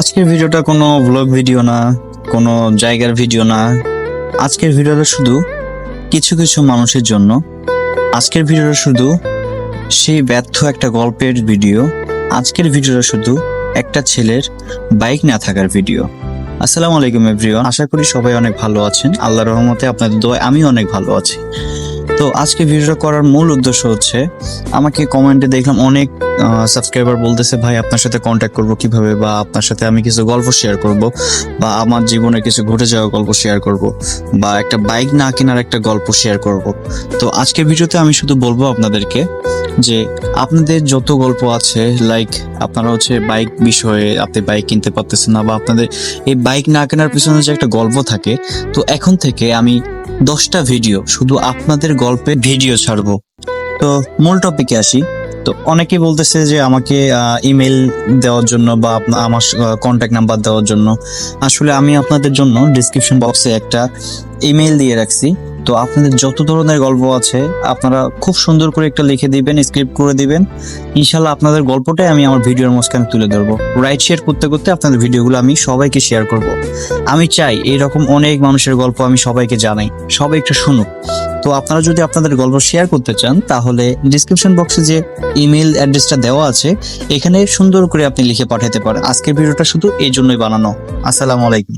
আজকের ভিডিওটা কোনো ব্লগ ভিডিও না, কোনো জায়গার ভিডিও না। আজকের ভিডিওটা শুধু কিছু কিছু মানুষের জন্য। আজকের ভিডিওটা শুধু সেই ব্যর্থ একটা গল্পের ভিডিও আজকের ভিডিওটা শুধু একটা ছেলের বাইক না থাকার ভিডিও আসসালামু আলাইকুম এভরিওয়ান আশা করি সবাই অনেক ভালো আছেন। আল্লাহ রহমতে আপনাদের দোয়ায় আমি অনেক ভালো আছি। তো আজকে ভিডিওটা করার মূল উদ্দেশ্য হচ্ছে, আমাকে কমেন্টে দেখলাম অনেক সাবস্ক্রাইবার বলতেছে, ভাই, আপনার সাথে কন্ট্যাক্ট করব কীভাবে বা আপনার সাথে আমি কিছু গল্প শেয়ার করব বা আমার জীবনে কিছু ঘটে যাওয়া গল্প শেয়ার করব বা একটা বাইক না কেনার একটা গল্প শেয়ার করব। তো আজকের ভিডিওতে আমি শুধু বলব আপনাদেরকে যে আপনাদের যত গল্প আছে লাইক আপনারা হচ্ছে বাইক বিষয়ে আপনি বাইক কিনতে পারতেছেন না বা আপনাদের এই বাইক না কেনার পিছনে যে একটা গল্প থাকে, তো এখন থেকে আমি দশটা ভিডিও শুধু আপনাদের গল্পের ভিডিও ছাড়বো। তো মূল টপিকে আসি। তো অনেকেই বলতেছে যে আমাকে ইমেল দেওয়ার জন্য বা আমার কন্ট্যাক্ট নাম্বার দেওয়ার জন্য। আসলে আমি আপনাদের জন্য ডিসক্রিপশন বক্সে একটা ইমেল দিয়ে রাখছি। তো আপনাদের যত ধরনের গল্প আছে, আপনারা খুব সুন্দর করে একটা লিখে দিবেন স্ক্রিপ্ট করে দিবেন। ইনশাল্লাহ আপনাদের গল্পটাই আমি আমার ভিডিওর মাঝখানে তুলে ধরবো। রাইট শেয়ার করতে করতে আপনাদের ভিডিওগুলো আমি সবাইকে শেয়ার করব। আমি চাই এরকম অনেক মানুষের গল্প আমি সবাইকে জানাই, সবাই একটু শুনুক। তো আপনারা যদি আপনাদের গল্প শেয়ার করতে চান, তাহলে ডিসক্রিপশন বক্সে যে ইমেল অ্যাড্রেসটা দেওয়া আছে, এখানে সুন্দর করে আপনি লিখে পাঠাতে পারেন। আজকের ভিডিওটা শুধু এই জন্যই বানানো। আসসালামু আলাইকুম।